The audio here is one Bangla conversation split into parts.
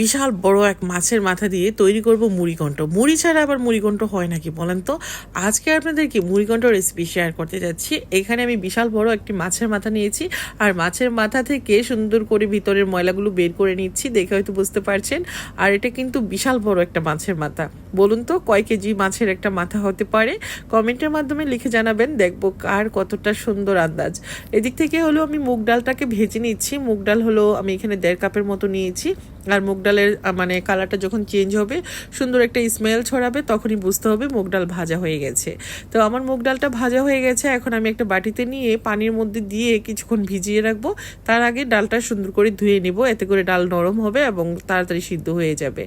বিশাল বড় এক মাছের মাথা দিয়ে তৈরি করব মুড়িঘণ্ট মুড়ি ছাড়া আবার মুড়িঘণ্ট হয় নাকি বলেন তো? আজকে আপনাদেরকে মুড়িঘণ্ট রেসিপি শেয়ার করতে যাচ্ছি। এখানে আমি বিশাল বড় একটি মাছের মাথা নিয়েছি আর মাছের মাথা থেকে সুন্দর করে ভিতরের ময়লাগুলো বের করে নিচ্ছি, দেখে হয়তো বুঝতে পারছেন। আর এটা কিন্তু বিশাল বড় একটা মাছের মাথা। বলুন তো, কয় কেজি মাছের একটা মাথা হতে পারে? কমেন্টের মাধ্যমে লিখে জানাবেন, দেখব কার কতটা সুন্দর আন্দাজ। এদিক থেকে হলো আমি মুগ ডালটাকে ভেজে নিচ্ছি। মুগ ডাল হলো আমি এখানে দেড় কাপের মতো নিয়েছি। আর মুগ ডালের মানে কালারটা যখন চেঞ্জ হবে, সুন্দর একটা স্মেল ছড়াবে, তখনই বুঝতে হবে মুগ ডাল ভাজা হয়ে গেছে। তো আমার মুগ ডালটা ভাজা হয়ে গেছে, এখন আমি একটা বাটিতে নিয়ে পানির মধ্যে দিয়ে কিছুক্ষণ ভিজিয়ে রাখব। তার আগে ডালটা সুন্দর করে ধুয়ে নিব, এতে করে ডাল নরম হবে এবং তাড়াতাড়ি সিদ্ধ হয়ে যাবে।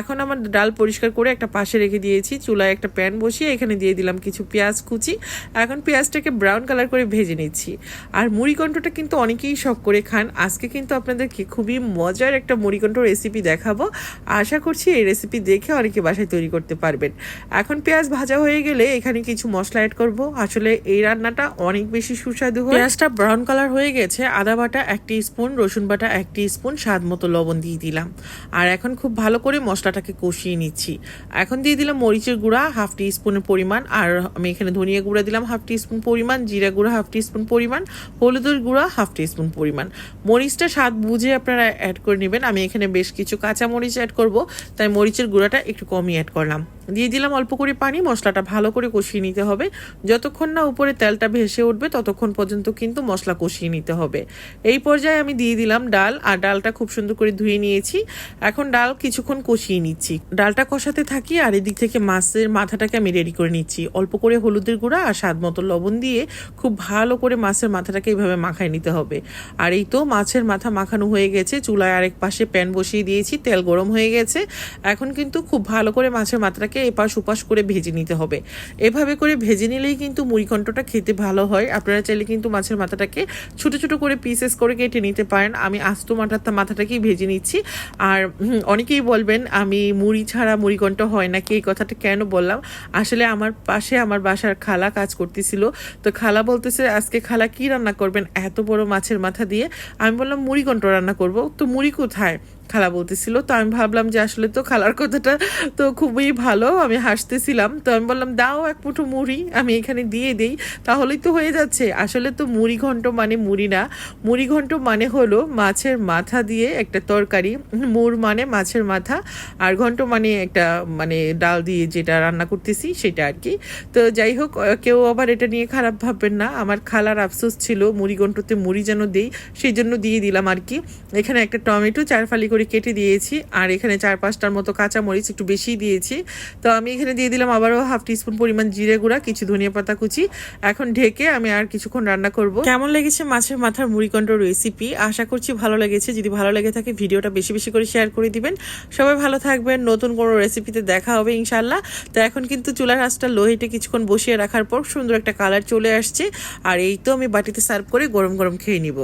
এখন আমার ডাল পরিষ্কার করে একটা পাশে রেখে দিয়েছি, চুলায় একটা প্যান বসিয়ে এখানে দিয়ে দিলাম কিছু পেঁয়াজ কুচি। এখন পেঁয়াজটাকে ব্রাউন কালার করে ভেজে নিচ্ছি। আর মুড়িকণ্ঠটা কিন্তু অনেকেই শখ করে খান। আজকে কিন্তু আপনাদেরকে খুবই মজার একটা মুড়িকণ্ঠ রেসিপি দেখাবো। আশা করছি এই রেসিপি দেখে অনেকে বাসায় তৈরি করতে পারবেন। এখন পেঁয়াজ ভাজা হয়ে গেলে এখানে কিছু মশলা অ্যাড করব। আসলে এই রান্নাটা অনেক বেশি সুস্বাদু হয়। পেঁয়াজটা ব্রাউন কালার হয়ে গেছে। আদা বাটা এক স্পুন রসুন বাটা এক স্পুন স্বাদ মতো লবণ দিয়ে দিলাম। আর এখন খুব ভালো করে মশলাটাকে কষিয়ে নিচ্ছি। এখন দিয়ে দিলাম মরিচের গুঁড়া, হাফ টি স্পুনের পরিমাণ। আর আমি এখানে ধনিয়া গুঁড়া দিলাম, হাফ টি স্পুন পরিমাণ। জিরা গুঁড়া, হাফ টি স্পুন পরিমাণ। হলুদের গুঁড়া, হাফ টি স্পুন পরিমাণ। মরিচটা স্বাদ বুঝে আপনারা অ্যাড করে নেবেন। আমি এখানে বেশ কিছু কাঁচা মরিচ অ্যাড করব। তাই মরিচের গুঁড়াটা একটু কমই অ্যাড করলাম। দিয়ে দিলাম অল্প করে পানি, মশলাটা ভালো করে কষিয়ে নিতে হবে। যতক্ষণ না উপরে তেলটা ভেসে উঠবে, ততক্ষণ পর্যন্ত কিন্তু মশলা কষিয়ে নিতে হবে। এই পর্যায়ে আমি দিয়ে দিলাম ডাল, আর ডালটা খুব সুন্দর করে ধুয়ে নিয়েছি। এখন ডাল কিছুক্ষণ কষিয়ে নিচ্ছি। ডালটা কষাতে থাকি, আর এদিক থেকে মাছের মাথাটাকে আমি রেডি করে নিচ্ছি। অল্প করে হলুদের গুঁড়া আর স্বাদ মতো লবণ দিয়ে খুব ভালো করে মাছের মাথাটাকে এইভাবে মাখায় নিতে হবে। আর এই তো মাছের মাথা মাখানো হয়ে গেছে, চুলায় আরেক পাশে প্যান বসিয়ে দিয়েছি, তেল গরম হয়ে গেছে। এখন কিন্তু খুব ভালো করে মাছের মাথাটাকে এপাশ ওপাশ করে ভেজে নিতে হবে। এভাবে করে ভেজে নিলেই কিন্তু মুড়িঘণ্টটা খেতে ভালো হয়। আপনারা চাইলে কিন্তু মাছের মাথাটাকে ছোট ছোট করে পিসেস করে কেটে নিতে পারেন। আমি আস্ত মাথাটা মাথাটাকেই ভেজে নিচ্ছি। আর অনেকেই বলবেন, আমি মুড়ি ছাড়া মুড়িঘণ্ট হয় নাকি এই কথাটা কেন বললাম? আসলে আমার পাশে আমার বাসার খালা কাজ করতেছিল। তো খালা বলতেছে, আজকে খালা কি রান্না করবেন এত বড় মাছের মাথা দিয়ে? আমি বললাম মুড়িঘণ্ট রান্না করব। তো মুড়ি কোথায়? খালা বলতেছিল। তো আমি ভাবলাম যে আসলে তো খালার কথাটা তো খুবই ভালো, আমি হাসতেছিলাম। তো আমি বললাম, দাও এক মুঠো মুড়ি, আমি এখানে দিয়ে দেই। তাহলেই তো হয়ে যাচ্ছে। আসলে তো মুড়ি ঘন্ট মানে মুড়ি না। মুড়ি ঘন্ট মানে হলো মাছের মাথা দিয়ে একটা তরকারি। মুড় মানে মাছের মাথা, আর ঘন্ট মানে একটা মানে ডাল দিয়ে যেটা রান্না করতেছি সেটা আর কি তো যাই হোক কেউ আবার এটা নিয়ে খারাপ ভাববেন না। আমার খালার আফসোস ছিল মুড়ি ঘন্টতে মুড়ি যেন দেই, সেই জন্য দিয়ে দিলাম আর কি এখানে একটা টমেটো চার ফালি করে কেটে দিয়েছি, আর এখানে চার পাঁচটার মতো কাঁচামরিচ একটু বেশি দিয়েছি। তো আমি এখানে দিয়ে দিলাম আবারও হাফ টিস্পুন পরিমাণ জিরে গুঁড়া, কিছু ধনিয়া পাতা কুচি। এখন ঢেকে আমি আর কিছুক্ষণ রান্না করব। কেমন লেগেছে মাছের মাথার মুড়িকণ্ড রেসিপি আশা করছি ভালো লেগেছে। যদি ভালো লেগে থাকে, ভিডিওটা বেশি বেশি করে শেয়ার করে দিবেন। সবাই ভালো থাকবেন। নতুন কোনো রেসিপিতে দেখা হবে ইনশাল্লাহ তো এখন কিন্তু চুলার আঁচটা লোহিটে কিছুক্ষণ বসিয়ে রাখার পর সুন্দর একটা কালার চলে আসছে। আর এই তো আমি বাটিতে সার্ভ করে গরম গরম খেয়ে নিব।